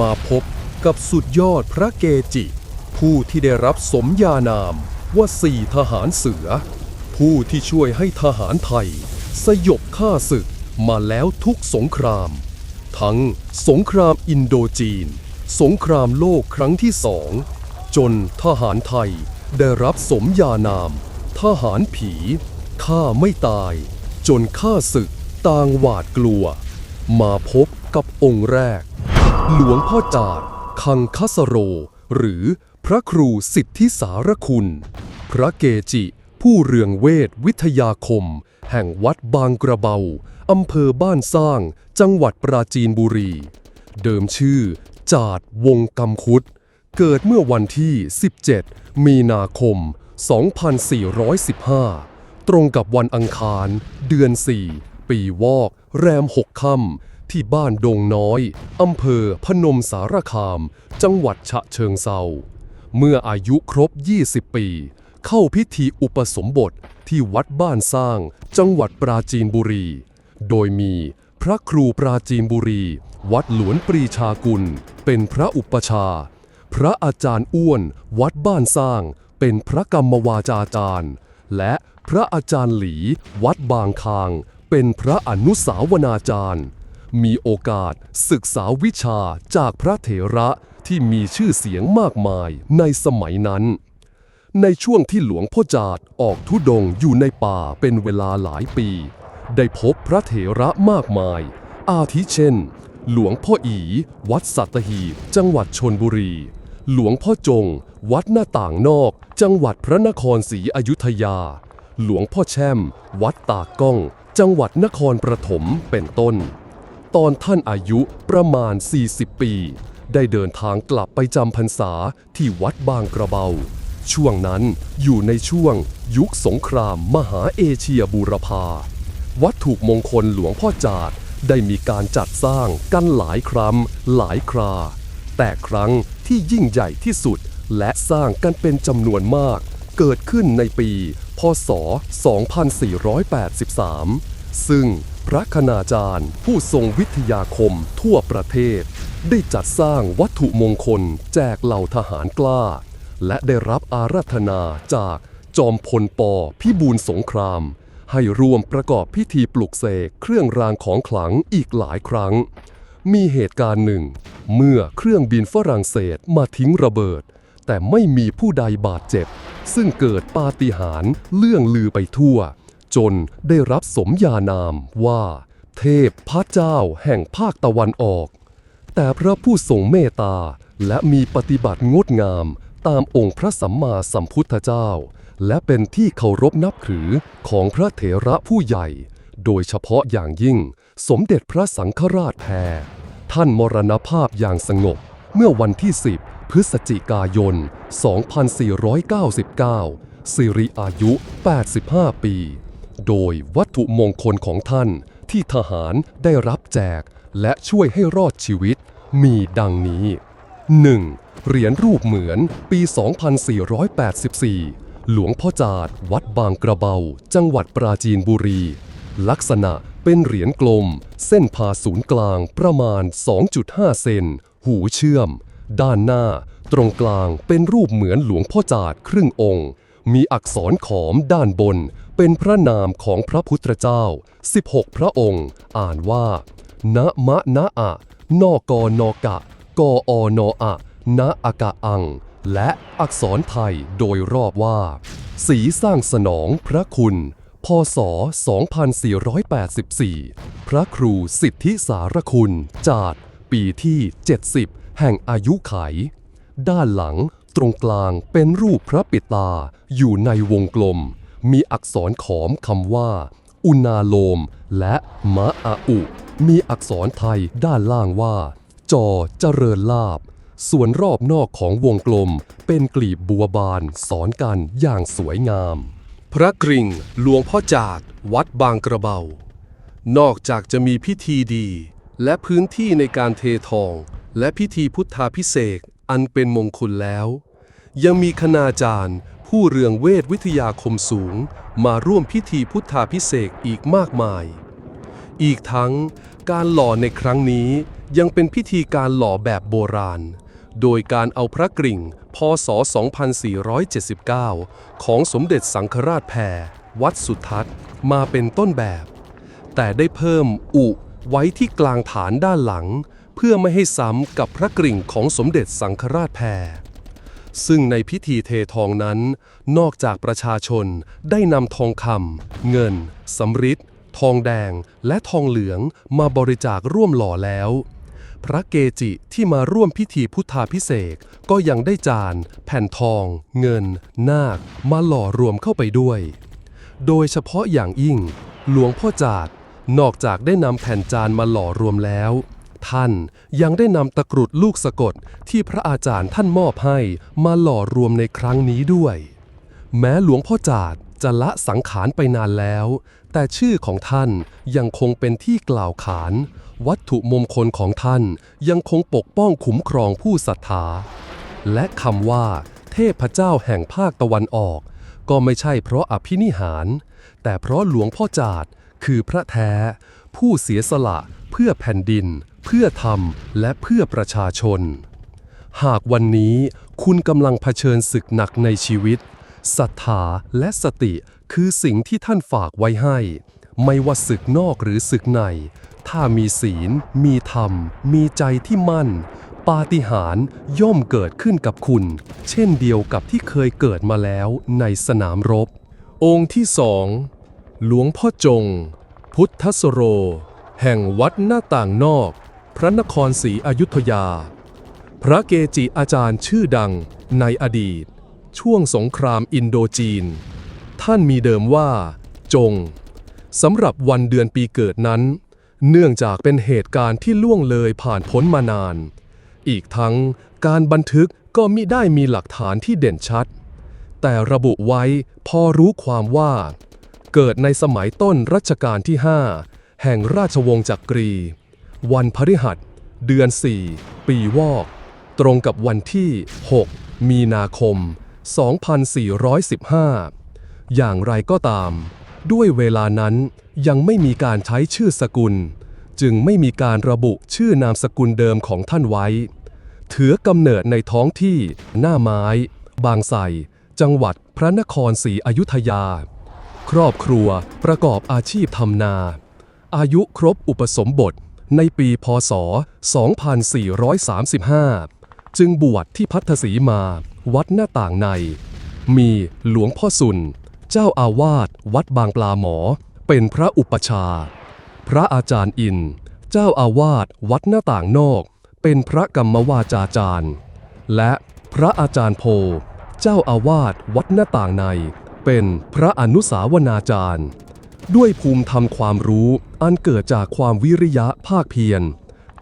มาพบกับสุดยอดพระเกจิ ผู้ที่ได้รับสมญานามว่าสี่ทหารเสือ ผู้ที่ช่วยให้ทหารไทย สยบข้าศึกมาแล้วทุกสงคราม ทั้งสงครามอินโดจีน สงครามโลกครั้งที่สอง จนทหารไทยได้รับสมญานาม ทหารผีฆ่าไม่ตาย จนข้าศึกต่างหวาดกลัว มาพบกับองค์แรก หลวงพ่อจาดคังคสโร หรือพระครูสิทธิสารคุณ พระเกจิ ผู้เรืองเวทวิทยาคม แห่งวัดบางกระเบา อำเภอบ้านสร้าง จังหวัดปราจีนบุรี เดิมชื่อ จาดวงกำคุด เกิดเมื่อวันที่ 17 มีนาคม 2415 ตรงกับวันอังคาร เดือน 4 ปีวอก แรมหกค่ำ ที่บ้านดงน้อย อำเภอพนมสารคาม จังหวัดฉะเชิงเซา เมื่ออายุครบ 20 ปี เข้าพิธีอุปสมบทที่วัดบ้านสร้าง จังหวัดปราจีนบุรี โดยมีพระครูปราจีนบุรี วัดหลวนปรีชากุล เป็นพระอุปชา พระอาจารย์อ้วน วัดบ้านสร้าง เป็นพระกรรมวาจาจารย์ และพระอาจารย์หลี วัดบางคาง เป็นพระอนุสาวนาจารย์ มีโอกาสศึกษาวิชาจากพระเถระที่มีชื่อเสียงมากมายในสมัยนั้น ในช่วงที่หลวงพ่อจาดออกทุดงอยู่ในป่าเป็นเวลาหลายปี ได้พบพระเถระมากมาย อาทิเช่น หลวงพ่ออี วัดสัตหีบจังหวัดชนบุรี หลวงพ่อจง วัดหน้าต่างนอก จังหวัดพระนครศรีอยุธยา หลวงพ่อแช่ม วัดตากก้อง จังหวัดนครปฐมเป็นต้น ตอนท่านอายุประมาณ 40 ปี ได้เดินทางกลับไปจำพรรษาที่วัดบางกระเบา ช่วงนั้นอยู่ในช่วงยุคสงครามมหาเอเชียบูรพา วัตถุมงคลหลวงพ่อจาดได้มีการจัดสร้างกันหลายครั้งหลายครา แต่ครั้งที่ยิ่งใหญ่ที่สุดและสร้างกันเป็นจำนวนมาก เกิดขึ้นในปี พศ 2483 ซึ่ง พระคณาจารย์ ผู้ทรงวิทยาคมทั่วประเทศ ได้จัดสร้างวัตถุมงคลแจกเหล่าทหารกล้า และได้รับอาราธนาจากจอมพลปพิบูลสงคราม ให้ร่วมประกอบพิธีปลุกเสกเครื่องรางของขลังอีกหลายครั้ง มีเหตุการณ์หนึ่ง เมื่อเครื่องบินฝรั่งเศสมาทิ้งระเบิด แต่ไม่มีผู้ใดบาดเจ็บ ซึ่งเกิดปาฏิหาริย์เลื่องลือไปทั่ว จนได้รับสมญานามว่า เทพพระเจ้าแห่งภาคตะวันออก แต่พระผู้ทรงเมตตาและมีปฏิบัติงดงามตามองค์พระสัมมาสัมพุทธเจ้า และเป็นที่เคารพนับถือของพระเถระผู้ใหญ่ โดยเฉพาะอย่างยิ่ง สมเด็จพระสังฆราชแพรท่านมรณภาพอย่างสงบเมื่อวันที่ 10 พฤศจิกายน 2499 สิริอายุ 85 ปี โดยวัตถุมงคลของท่านที่ทหารได้รับแจก และช่วยให้รอดชีวิต มีดังนี้ 1. เหรียญรูปเหมือนปี 2484 หลวงพ่อจาดวัดบางกระเบา จังหวัดปราจีนบุรี ลักษณะเป็นเหรียญกลม เส้นผ่าศูนย์กลางประมาณ 2.5 เซน หูเชื่อม ด้านหน้า ตรงกลางเป็นรูปเหมือนหลวงพ่อจาดครึ่งองค์ มีอักษรขอมด้านบน เป็นพระนามของพระพุทธเจ้า 16 พระองค์ อ่านว่า นะมะนะอะ นอกอนอกะ กออนออะนะอากะอัง และอักษรไทยโดยรอบว่า สีสร้างสนองพระคุณ พศ 2484 พระครูสิทธิสารคุณ จาดปีที่ 70 แห่งอายุไข ด้านหลัง ตรงกลางเป็นรูปพระปิตาอยู่ในวงกลม มีอักษรขอมคำว่า อุณาโลม และมะอาอุ มีอักษรไทยด้านล่างว่า จอเจริญลาบ ส่วนรอบนอกของวงกลมเป็นกลีบบัวบานสอนกันอย่างสวยงาม พระกริ่งหลวงพ่อจาดวัดบางกระเบา นอกจากจะมีพิธีดี และพื้นที่ในการเททอง และพิธีพุทธาพิเศษอันเป็นมงคลแล้ว ยังมีคณาจารย์ ผู้เรืองเวทวิทยาคมสูง มาร่วมพิธีพุทธาพิเศษอีกมากมาย อีกทั้งการหล่อในครั้งนี้ยังเป็นพิธีการหล่อแบบโบราณ โดยการเอาพระกริ่ง พศ 2479 ของสมเด็จสังฆราชแพรวัดสุทัศน์มาเป็นต้นแบบ แต่ได้เพิ่มอุไว้ที่กลางฐานด้านหลัง เพื่อไม่ให้ซ้ำกับพระกริ่งของสมเด็จสังฆราชแพร ซึ่งในพิธีเททองนั้น นอกจากประชาชนได้นำทองคำเงินสำริดทองแดงและทองเหลืองมาบริจาคร่วมหล่อแล้ว พระเกจิที่มาร่วมพิธีพุทธาพิเศษกก็ยังได้จาน แผ่นทอง เงิน นาค มาหล่อรวมเข้าไปด้วย โดยเฉพาะอย่างยิ่ง หลวงพ่อจาดนอกจากได้นำแผ่นจานมาหล่อรวมแล้ว ท่านยังได้นำตะกรุดลูกสะกดที่พระอาจารย์ท่านมอบให้มาหล่อรวมในครั้งนี้ด้วย แม้หลวงพ่อจาดจะละสังขารไปนานแล้ว แต่ชื่อของท่านยังคงเป็นที่กล่าวขาน วัตถุมงคลของท่านยังคงปกป้องคุ้มครองผู้ศรัทธา และคำว่า เทพเจ้าแห่งภาคตะวันออก ก็ไม่ใช่เพราะอภินิหาร แต่เพราะหลวงพ่อจาด คือพระแท้ ผู้เสียสละเพื่อแผ่นดิน เพื่อธรรม และเพื่อประชาชน หากวันนี้คุณกำลังเผชิญศึกหนักในชีวิตศรัทธาและสติคือสิ่งที่ท่านฝากไว้ให้ ไม่ว่าศึกนอกหรือศึกใน ถ้ามีศีล มีธรรม มีใจที่มั่น ปาฏิหาริย์ย่อมเกิดขึ้นกับคุณ เช่นเดียวกับที่เคยเกิดมาแล้วในสนามรบ องค์ที่สอง หลวงพ่อจง พุทธสโร แห่งวัดหน้าต่างนอก พระนครศรีอยุธยา พระเกจิอาจารย์ชื่อดังในอดีต ช่วงสงครามอินโดจีน ท่านมีเดิมว่า จงสำหรับวันเดือนปีเกิดนั้น เนื่องจากเป็นเหตุการณ์ที่ล่วงเลยผ่านพ้นมานาน อีกทั้งการบันทึกก็มิได้มีหลักฐานที่เด่นชัด แต่ระบุไว้พอรู้ความว่า เกิดในสมัยต้นรัชกาลที่ 5 แห่งราชวงศ์จักรี วันพฤหัส เดือน 4 ปีวอก ตรงกับวันที่ 6 มีนาคม 2415 อย่างไรก็ตาม ด้วยเวลานั้นยังไม่มีการใช้ชื่อสกุล จึงไม่มีการระบุชื่อนามสกุลเดิมของท่านไว้ ถือกำเนิดในท้องที่หน้าไม้ บางไทรจังหวัดพระนครศรีอยุธยา ครอบครัวประกอบอาชีพทำนา อายุครบอุปสมบทในปีพศ 2435 จึงบวชที่พัทธสีมา วัดหน้าต่างใน มีหลวงพ่อสุน เจ้าอาวาสวัดบางปลาหมอ เป็นพระอุปชา พระอาจารย์อิน เจ้าอาวาสวัดหน้าต่างนอก เป็นพระกรรมวาจาจารย์ และพระอาจารย์โพ เจ้าอาวาสวัดหน้าต่างใน เป็นพระอนุสาวนาจารย์ ด้วยภูมิธรรมความรู้อันเกิดจากความวิริยะภาคเพียร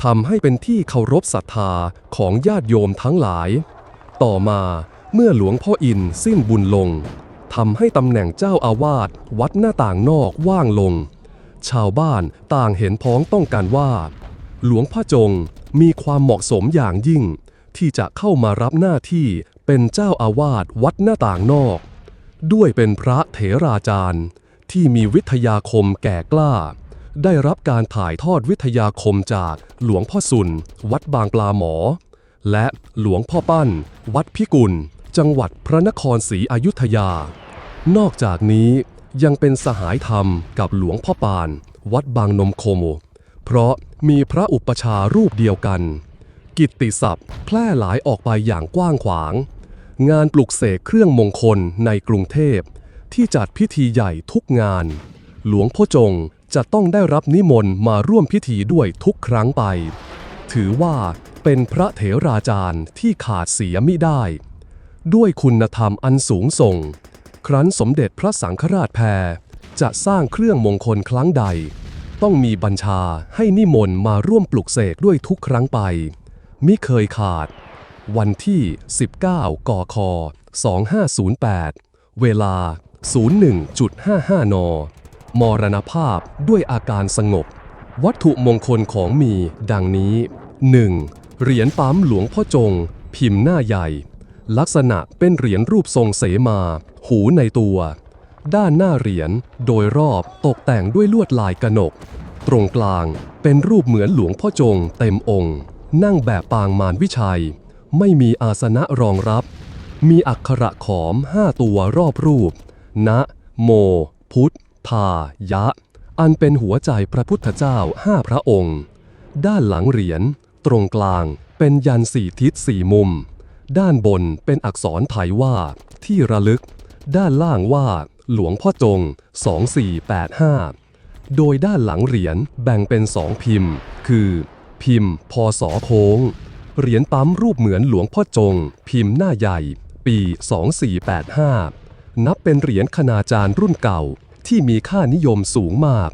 ทำให้เป็นที่เคารพศรัทธาของญาติโยมทั้งหลาย ต่อมาเมื่อหลวงพ่ออินสิ้นบุญลงทำให้ตำแหน่งเจ้าอาวาสวัดหน้าต่างนอกว่างลง ชาวบ้านต่างเห็นพ้องต้องการว่า หลวงพ่อจงมีความเหมาะสมอย่างยิ่ง ที่จะเข้ามารับหน้าที่เป็นเจ้าอาวาสวัดหน้าต่างนอก ด้วยเป็นพระเถราจารย์ที่มีวิทยาคมแก่กล้า ได้รับการถ่ายทอดวิทยาคมจากหลวงพ่อสุน วัดบางปลาหมอ และหลวงพ่อปั้น วัดพิกุล จังหวัดพระนครศรีอยุธยา นอกจากนี้ยังเป็นสหายธรรมกับหลวงพ่อปาน วัดบางนมโคม เพราะมีพระอุปชารูปเดียวกัน กิตติศัพท์แพร่หลายออกไปอย่างกว้างขวาง งานปลุกเสกเครื่องมงคลในกรุงเทพ ที่จัดพิธีใหญ่ทุกงาน หลวงพ่อจงจะต้องได้รับนิมนต์มาร่วมพิธีด้วยทุกครั้งไป ถือว่าเป็นพระเถราจารย์ที่ขาดเสียมิได้ ด้วยคุณธรรมอันสูงส่ง ครั้นสมเด็จพระสังฆราชแพรจะสร้างเครื่องมงคลครั้งใด ต้องมีบัญชาให้นิมนต์มาร่วมปลุกเสกด้วยทุกครั้งไป มิเคยขาด วันที่ 19 กค 2508 เวลา 01.55 น มรณภาพด้วยอาการสงบ วัตถุมงคลของมีดังนี้ 1. เหรียญปั๊มหลวงพ่อจง พิมพ์หน้าใหญ่ ลักษณะเป็นเหรียญรูปทรงเสมา หูในตัว ด้านหน้าเหรียญโดยรอบตกแต่งด้วยลวดลายกระหนก ตรงกลางเป็นรูปเหมือนหลวงพ่อจงเต็มองค์ นั่งแบบปางมารวิชัย ไม่มีอาสนะรองรับ มีอักขระขอมห้าตัวรอบรูป นะ โม พุทธายะ อันเป็นหัวใจพระพุทธเจ้าห้าพระองค์ ด้านหลังเหรียญ ตรงกลางเป็นยันสี่ทิศสี่มุม ด้านบนเป็นอักษรไทยว่า ที่ระลึก ด้านล่างว่า หลวงพ่อจง 2485 โดยด้านหลังเหรียญแบ่งเป็นสองพิมพ์ คือ พิมพ์พศโค้ง เหรียญปั๊มรูปเหมือนหลวงพ่อจง พิมพ์หน้าใหญ่ ปี 2485 นับเป็นเหรียญคณาจารย์รุ่นเก่าที่มีค่านิยมสูงมาก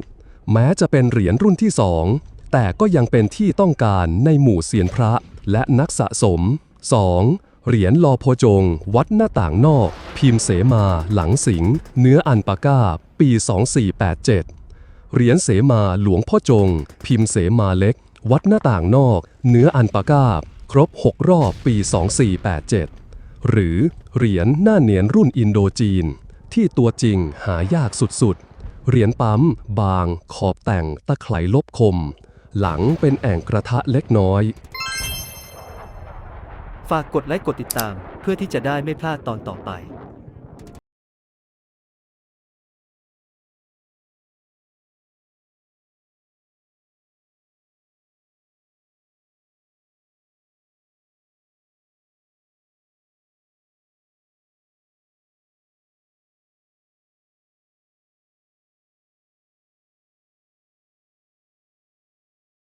แม้จะเป็นเหรียญรุ่นที่สองแต่ก็ยังเป็นที่ต้องการในหมู่เซียนพระและนักสะสม 2. เหรียญลอโพจง วัดหน้าต่างนอก พิมพ์เสมา หลังสิง เนื้ออันปาก้า ปี 2487 เหรียญเสมาหลวงพ่อจง พิมพ์เสมาเล็ก วัดหน้าต่างนอกเนื้ออันปาก้าครบ 6 รอบปี 2487 หรือเหรียญหน้าเนียนรุ่นอินโดจีน ที่ตัวจริงหายากสุดๆ เหรียญปั๊ม บาง ขอบแต่งตะไคร่ลบคม หลังเป็นแอ่งกระทะเล็กน้อย ฝากกดไลค์กดติดตามเพื่อที่จะได้ไม่พลาดตอนต่อไป